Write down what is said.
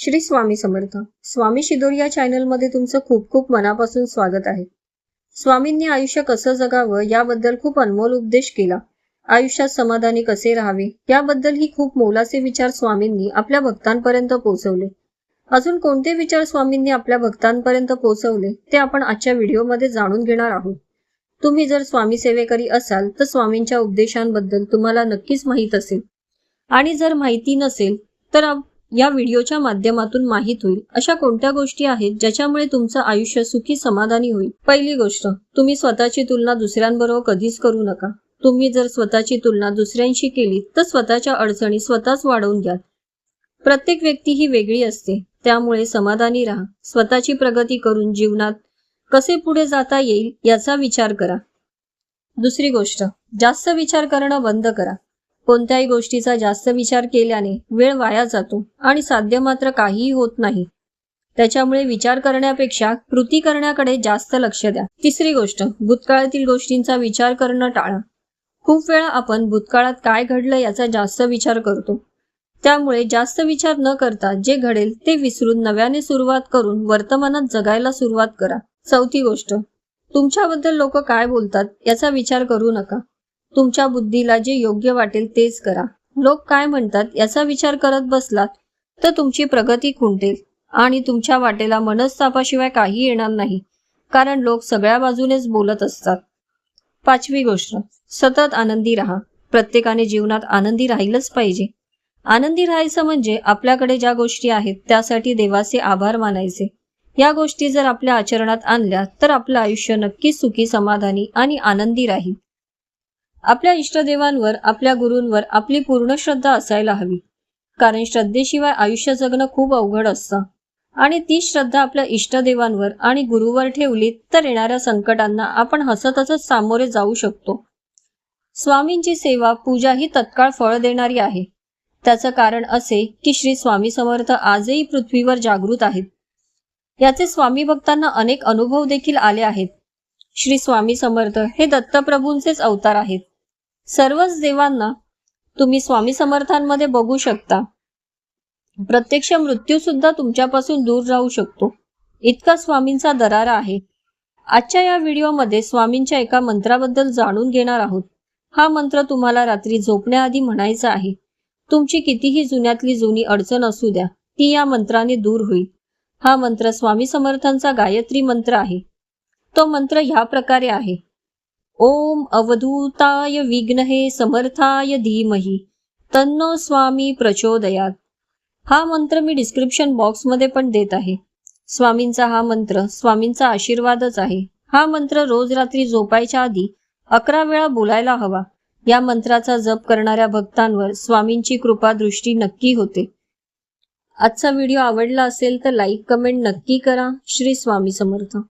श्री स्वामी समर्थ. स्वामी शिदोर या चॅनलमध्ये तुमचं खूप खूप मनापासून स्वागत आहे. स्वामींनी आयुष्य कसं जगावं याबद्दल खूप अनमोल उपदेश केला. आयुष्यात समाधानी कसे राहावे याबद्दल ही खूप मोलाचे विचार स्वामींनी आपल्या भक्तांपर्यंत पोहोचवले. अजून कोणते विचार स्वामींनी आपल्या भक्तांपर्यंत पोहोचवले ते आपण आजच्या व्हिडिओमध्ये जाणून घेणार आहोत. तुम्ही जर स्वामी सेवेकरी असाल तर स्वामींच्या उपदेशांबद्दल तुम्हाला नक्कीच माहीत असेल. आणि जर माहिती नसेल तर या व्हिडिओच्या माध्यमातून माहीत होईल. अशा कोणत्या गोष्टी आहेत ज्याच्यामुळे तुमचं आयुष्य सुखी समाधानी होईल? पहिली गोष्ट तुम्ही स्वतःची तुलना दुसऱ्यांबरोबर कधीच करू नका. तुम्ही जर स्वतःची तुलना दुसऱ्यांशी केली तर स्वतःच्या अडचणी स्वतःच वाढवून घ्या प्रत्येक व्यक्ती ही वेगळी असते. त्यामुळे समाधानी राहा. स्वतःची प्रगती करून जीवनात कसे पुढे जाता येईल याचा विचार करा. दुसरी गोष्ट जास्त विचार करणं बंद करा. कोणत्याही गोष्टीचा जास्त विचार केल्याने वेळ वाया जातो आणि साध्य मात्र काहीही होत नाही. त्याच्यामुळे विचार करण्यापेक्षा कृती करण्याकडे जास्त लक्ष द्या. तिसरी गोष्ट भूतकाळातील गोष्टींचा विचार करणं टाळा. खूप वेळा आपण भूतकाळात काय घडलं याचा जास्त विचार करतो. त्यामुळे जास्त विचार न करता जे घडेल ते विसरून नव्याने सुरुवात करून वर्तमानात जगायला सुरुवात करा. चौथी गोष्ट तुमच्याबद्दल लोक काय बोलतात याचा विचार करू नका. तुमच्या बुद्धीला जे योग्य वाटेल तेच करा. लोक काय म्हणतात याचा विचार करत बसलात तर तुमची प्रगती खुंटेल आणि तुमच्या वाटेला मनस्तापाशिवाय काही येणार नाही कारण लोक सगळ्या बाजूनेच बोलत असतात. पाचवी गोष्ट सतत आनंदी राहा. प्रत्येकाने जीवनात आनंदी राहिलंच पाहिजे. आनंदी राहायचं म्हणजे आपल्याकडे ज्या गोष्टी आहेत त्यासाठी देवाचे आभार मानायचे. या गोष्टी जर आपल्या आचरणात आणल्या तर आपलं आयुष्य नक्कीच सुखी समाधानी आणि आनंदी राहील. आपल्या इष्टदेवांवर आपल्या गुरूंवर आपली पूर्ण श्रद्धा असायला हवी. कारण श्रद्धेशिवाय आयुष्य जगणं खूप अवघड असतं. आणि ती श्रद्धा आपल्या इष्टदेवांवर आणि गुरुवर ठेवली तर येणाऱ्या संकटांना आपण हसतच सामोरे जाऊ शकतो. स्वामींची सेवा पूजा ही तत्काळ फळ देणारी आहे. त्याचं कारण असे की श्री स्वामी समर्थ आजही पृथ्वीवर जागृत आहेत. याचे स्वामी भक्तांना अनेक अनुभव देखील आले आहेत. श्री स्वामी समर्थ हे दत्तप्रभूंचेच अवतार आहेत. सर्वच देवांना तुम्ही स्वामी समर्थांमध्ये बघू शकता. प्रत्यक्ष मृत्यू सुद्धा तुमच्यापासून दूर राहू शकतो. इतका स्वामींचा दरारा आहे. आजच्या या व्हिडिओमध्ये स्वामींच्या एका मंत्राबद्दल जाणून घेणार आहोत. हा मंत्र तुम्हाला रात्री झोपण्याआधी म्हणायचा आहे. तुमची कितीही जुन्यातली जुनी अडचण असू द्या ती या मंत्राने दूर होईल. हा मंत्र स्वामी समर्थांचा गायत्री मंत्र आहे. तो मंत्र ह्या प्रकारे आहे. ओम अवधूताय विघ्नहे समर्थाय धीमही. तन्नो स्वामी प्रचोदयात. हा मंत्र मी डिस्क्रिप्शन बॉक्समध्ये पण देत आहे. स्वामींचा हा मंत्र स्वामींचा आशीर्वादच आहे. हा मंत्र रोज रात्री झोपायच्या आधी अकरा वेळा बोलायला हवा. या मंत्राचा जप करणाऱ्या भक्तांवर स्वामींची कृपा दृष्टी नक्की होते. आजचा व्हिडिओ आवडला असेल तर लाईक कमेंट नक्की करा. श्री स्वामी समर्थ.